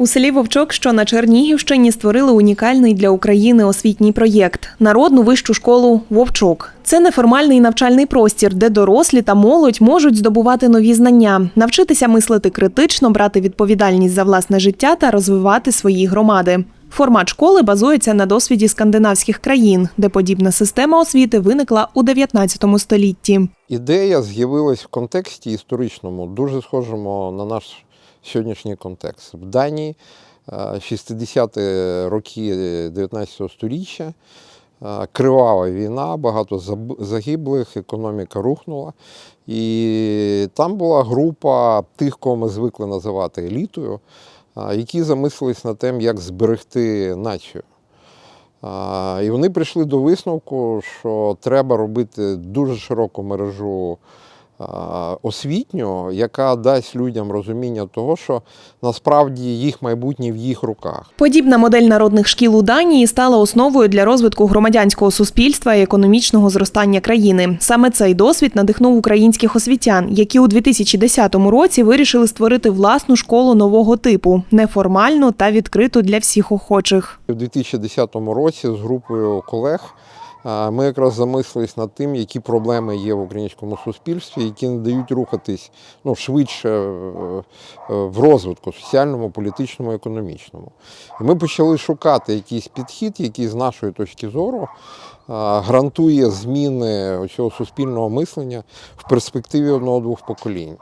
У селі Вовчок, що на Чернігівщині, створили унікальний для України освітній проєкт народну вищу школу Вовчок. Це неформальний навчальний простір, де дорослі та молодь можуть здобувати нові знання, навчитися мислити критично, брати відповідальність за власне життя та розвивати свої громади. Формат школи базується на досвіді скандинавських країн, де подібна система освіти виникла у 19 столітті. Ідея з'явилась в контексті історичному, дуже схожому на наш сьогоднішній контекст. В Данії е, 60-ті роки 19 століття е, кривава війна, багато загиблих, економіка рухнула. І там була група тих, кого ми звикли називати елітою, е, які замислились над тим, як зберегти націю. І вони прийшли до висновку, що треба робити дуже широку мережу освітню, яка дасть людям розуміння того, що насправді їх майбутнє в їх руках. Подібна модель народних шкіл у Данії стала основою для розвитку громадянського суспільства і економічного зростання країни. Саме цей досвід надихнув українських освітян, які у 2010 році вирішили створити власну школу нового типу, неформальну та відкриту для всіх охочих. У 2010 році з групою колег ми якраз замислились над тим, які проблеми є в українському суспільстві, які не дають рухатись ну, швидше е, е, в розвитку соціальному, політичному, економічному. І ми почали шукати якийсь підхід, який з нашої точки зору гарантує зміни цього суспільного мислення в перспективі одного-двох поколінь.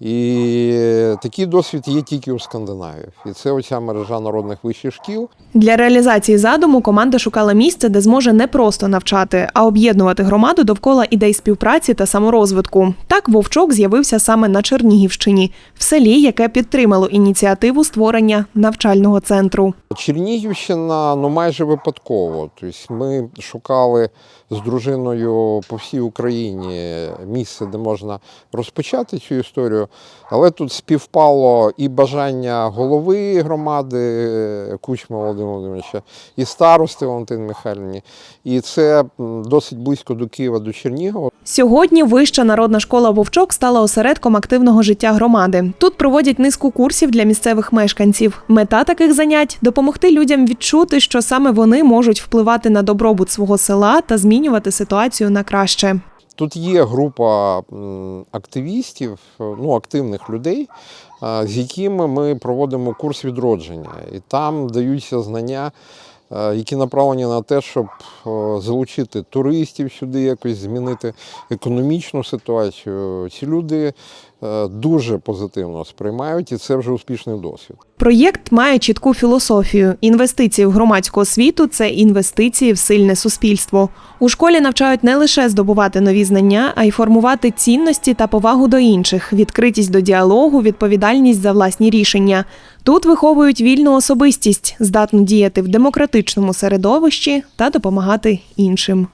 І такий досвід є тільки у Скандинавії. І це оця мережа народних вищих шкіл, Для реалізації задуму команда шукала місце, де зможе не просто навчати, а об'єднувати громаду довкола ідей співпраці та саморозвитку. Так вовчок з'явився саме на Чернігівщині, в селі, яке підтримало ініціативу створення навчального центру. Чернігівщина ну майже випадково. Тобто ми шукали з дружиною по всій Україні місце, де можна розпочати цю історію. Але тут співпало і бажання голови громади е, Кучма Володимира Володимировича, і старости Валентини Михайлівні. І це досить близько до Києва, до Чернігова. Сьогодні вища народна школа Вовчок стала осередком активного життя громади. Тут проводять низку курсів для місцевих мешканців. Мета таких занять допомогти людям відчути, що саме вони можуть впливати на добробут свого села та змінювати ситуацію на краще. Тут є група активістів, ну, активних людей, з якими ми проводимо курс відродження. І там даються знання, які направлені на те, щоб залучити туристів сюди, якось змінити економічну ситуацію. Ці люди е, дуже позитивно сприймають, і це вже успішний досвід. Проєкт має чітку філософію. Інвестиції в громадську освіту це інвестиції в сильне суспільство. У школі навчають не лише здобувати нові знання, а й формувати цінності та повагу до інших, відкритість до діалогу, відповідальність за власні рішення. Тут виховують вільну особистість, здатну діяти в демократичному середовищі та допомагати іншим.